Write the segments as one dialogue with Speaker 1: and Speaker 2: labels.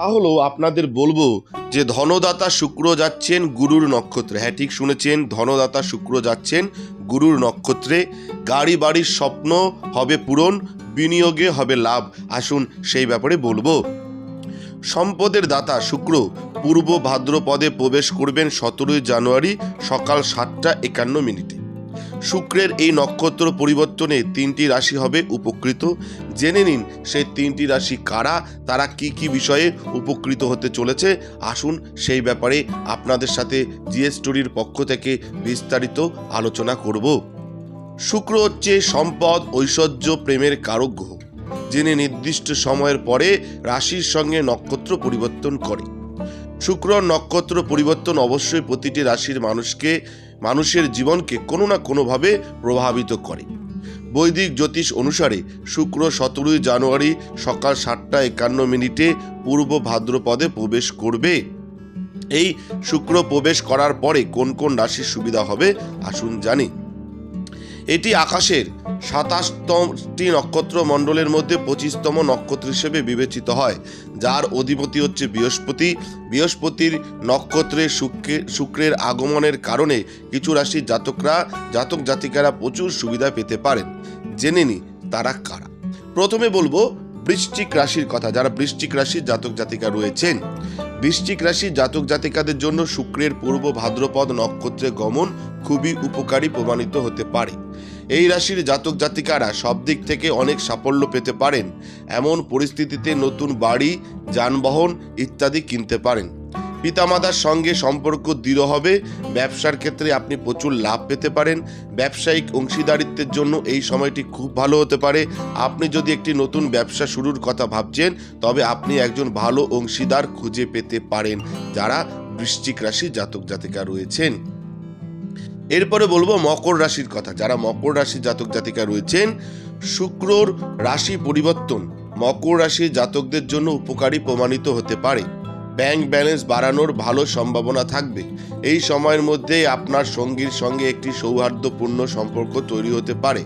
Speaker 1: তা হলো আপনাদের বলব যে ধনদাতা শুক্র যাচ্ছেন গুরুর নক্ষত্রে। হ্যাঁ ঠিক শুনেছেন, ধনদাতা শুক্র যাচ্ছেন গুরুর নক্ষত্রে। গাড়ি বাড়ির স্বপ্ন হবে পূরণ, বিনিয়োগে হবে লাভ। আসুন সেই ব্যাপারে বলব। সম্পদের দাতা শুক্র পূর্ব ভাদ্রপদে প্রবেশ করবেন সতেরোই জানুয়ারি সকাল সাতটা একান্ন মিনিটে। শুক্রের এই নক্ষত্র পরিবর্তনে তিনটি রাশি হবে উপকৃত। জেনে নিন, সেই তিনটি রাশি কারা, তারা কি কি বিষয়ে উপকৃত হতে চলেছে? আসুন সেই ব্যাপারে আপনাদের সাথে জিএস স্টোরির পক্ষ থেকে বিস্তারিত আলোচনা করব। শুক্র হচ্ছে সম্পদ, ঐশ্বর্য, প্রেমের কারক গ্রহ। যিনি নির্দিষ্ট সময়ের পরে রাশির সঙ্গে নক্ষত্র পরিবর্তন করে। শুক্র নক্ষত্র পরিবর্তন অবশ্যই প্রতিটি রাশির মানুষকে মানুষের জীবনকে কোনো না কোনোভাবে প্রভাবিত করে। বৈদিক জ্যোতিষ অনুসারে শুক্র সতেরোই জানুয়ারি সকাল সাতটা একান্ন মিনিটে পূর্ব ভাদ্রপদে প্রবেশ করবে। এই শুক্র প্রবেশ করার পরে কোন কোন রাশির সুবিধা হবে আসুন জানি। এটি আকাশের সাতাশতমটি নক্ষত্র মণ্ডলের মধ্যে পঁচিশতম নক্ষত্র হিসেবে বিবেচিত হয়, যার অধিপতি হচ্ছে বৃহস্পতি। বৃহস্পতির নক্ষত্রে শুক্রে, শুক্রের আগমনের কারণে কিছু রাশির জাতকরা, জাতক জাতিকারা প্রচুর সুবিধা পেতে পারেন। জেনে নি তারা কারা। প্রথমে বলব বৃশ্চিক রাশির কথা, যারা বৃশ্চিক রাশির জাতক জাতিকা রয়েছেন। বৃশ্চিক রাশি জাতক জাতিকাদের জন্য শুক্রের পূর্ব ভাদ্রপদ নক্ষত্রে গমন খুবই উপকারী প্রমাণিত হতে পারে। এই রাশির জাতক জাতিকারা সব দিক থেকে অনেক সাফল্য পেতে পারেন। এমন পরিস্থিতিতে নতুন বাড়ি, যানবাহন ইত্যাদি কিনতে পারেন। পিতামাতার সঙ্গে সম্পর্ক দৃঢ় হবে। ব্যবসার ক্ষেত্রে আপনি প্রচুর লাভ পেতে পারেন। ব্যবসায়িক অংশীদারিত্বের জন্য এই সময়টি খুব ভালো হতে পারে। আপনি যদি একটি নতুন ব্যবসা শুরুর কথা ভাবছেন, তবে আপনি একজন ভালো অংশীদার খুঁজে পেতে পারেন, যারা বৃশ্চিক রাশি জাতক জাতিকা রয়েছেন। এরপরে বলব মকর রাশির কথা। যারা মকর রাশির জাতক জাতিকা রয়েছেন, শুক্রর রাশি পরিবর্তন মকর রাশির জাতকদের জন্য উপকারী প্রমাণিত হতে পারে। ব্যাংক ব্যালেন্স বাড়ানোর ভালো সম্ভাবনা থাকবে। এই সময়ের মধ্যে আপনার সঙ্গীর সঙ্গে একটি সৌহার্দ্যপূর্ণ সম্পর্ক তৈরি হতে পারে।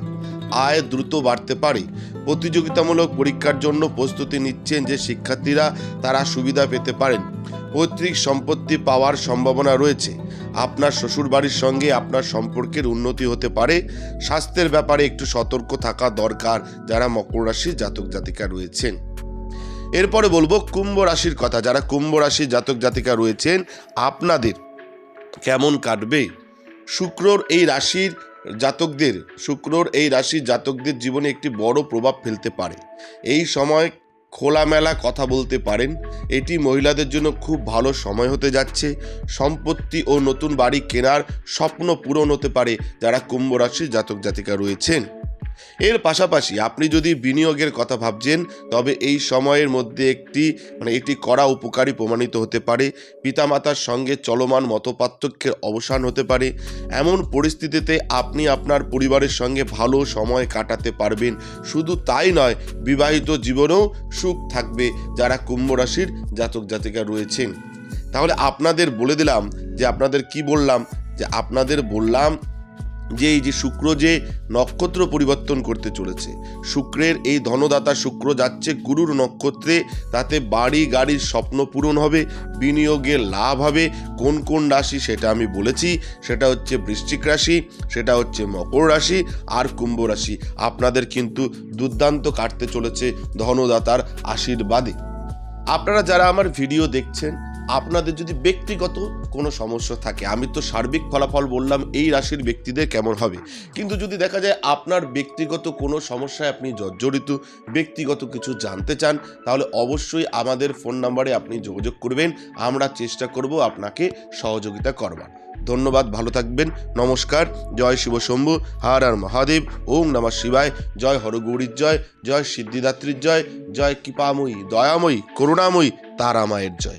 Speaker 1: আয় দ্রুত বাড়তে পারে। প্রতিযোগিতামূলক পরীক্ষার জন্য প্রস্তুতি নিচ্ছেন যে শিক্ষার্থীরা তারা সুবিধা পেতে পারেন। পৈতৃক সম্পত্তি পাওয়ার সম্ভাবনা রয়েছে। আপনার শ্বশুরবাড়ির সঙ্গে আপনার সম্পর্কের উন্নতি হতে পারে। স্বাস্থ্যের ব্যাপারে একটু সতর্ক থাকা দরকার যারা মকর রাশির জাতক জাতিকা রয়েছেন। এরপরে বলব কুম্ভ রাশির কথা। যারা কুম্ভ রাশির জাতক জাতিকা রয়েছেন, আপনাদের কেমন কাটবে? শুক্রর এই রাশির জাতকদের, শুক্রর এই রাশির জাতকদের জীবনে একটি বড় প্রভাব ফেলতে পারে। এই সময় খোলামেলা কথা বলতে পারেন। এটি মহিলাদের জন্য খুব ভালো সময় হতে যাচ্ছে। সম্পত্তি ও নতুন বাড়ি কেনার স্বপ্ন পূরণ হতে পারে যারা কুম্ভ রাশির জাতক জাতিকা রয়েছেন। এর পাশাপাশি আপনি যদি বিনিয়োগের কথা ভাবছেন, তবে এই সময়ের মধ্যে একটি মানে এটি করা উপকারী প্রমাণিত হতে পারে। পিতামাতার সঙ্গে চলমান মতপার্থক্যের অবসান হতে পারে। এমন পরিস্থিতিতে আপনি আপনার পরিবারের সঙ্গে ভালো সময় কাটাতে পারবেন। শুধু তাই নয়, বিবাহিত জীবনেও সুখ থাকবে যারা কুম্ভ রাশির জাতক জাতিকা রয়েছেন। তাহলে আপনাদের বলে দিলাম যে আপনাদের কি বললাম? যে আপনাদের বললাম যে এই যে শুক্র যে নক্ষত্র পরিবর্তন করতে চলেছে, শুক্রের এই ধনদাতা শুক্র যাচ্ছে গুরুর নক্ষত্রে, তাতে বাড়ি গাড়ির স্বপ্ন পূরণ হবে বিনিয়োগে লাভ হবে, কোন কোন রাশি সেটা আমি বলেছি, সেটা হচ্ছে বৃশ্চিক রাশি, সেটা হচ্ছে মকর রাশি, আর কুম্ভ রাশি। আপনাদের কিন্তু দুর্দান্ত কাটতে চলেছে ধনদাতার আশীর্বাদে। আপনারা যারা আমার ভিডিও দেখছেন আপনাদের যদি ব্যক্তিগত কোনো সমস্যা থাকে, আমি তো সার্বিক ফলাফল বললাম, এই রাশির ব্যক্তিদের কেমন হবে? কিন্তু যদি দেখা যায় আপনার ব্যক্তিগত কোনো সমস্যায় আপনি জর্জরিত, ব্যক্তিগত কিছু জানতে চান, তাহলে অবশ্যই আমাদের ফোন নাম্বারে আপনি যোগাযোগ করবেন, আমরা চেষ্টা করব আপনাকে সহযোগিতা করবার। ধন্যবাদ, ভালো থাকবেন, নমস্কার, জয় শিব শম্ভু, হার আর মহাদেব, ওম নমঃ শিবায়, জয় হরগৌরীর জয় জয় সিদ্ধিদাত্রীর জয় জয় কৃপাময়ী, দয়াময়ী, করুণাময়ী, তারামায়ের জয়।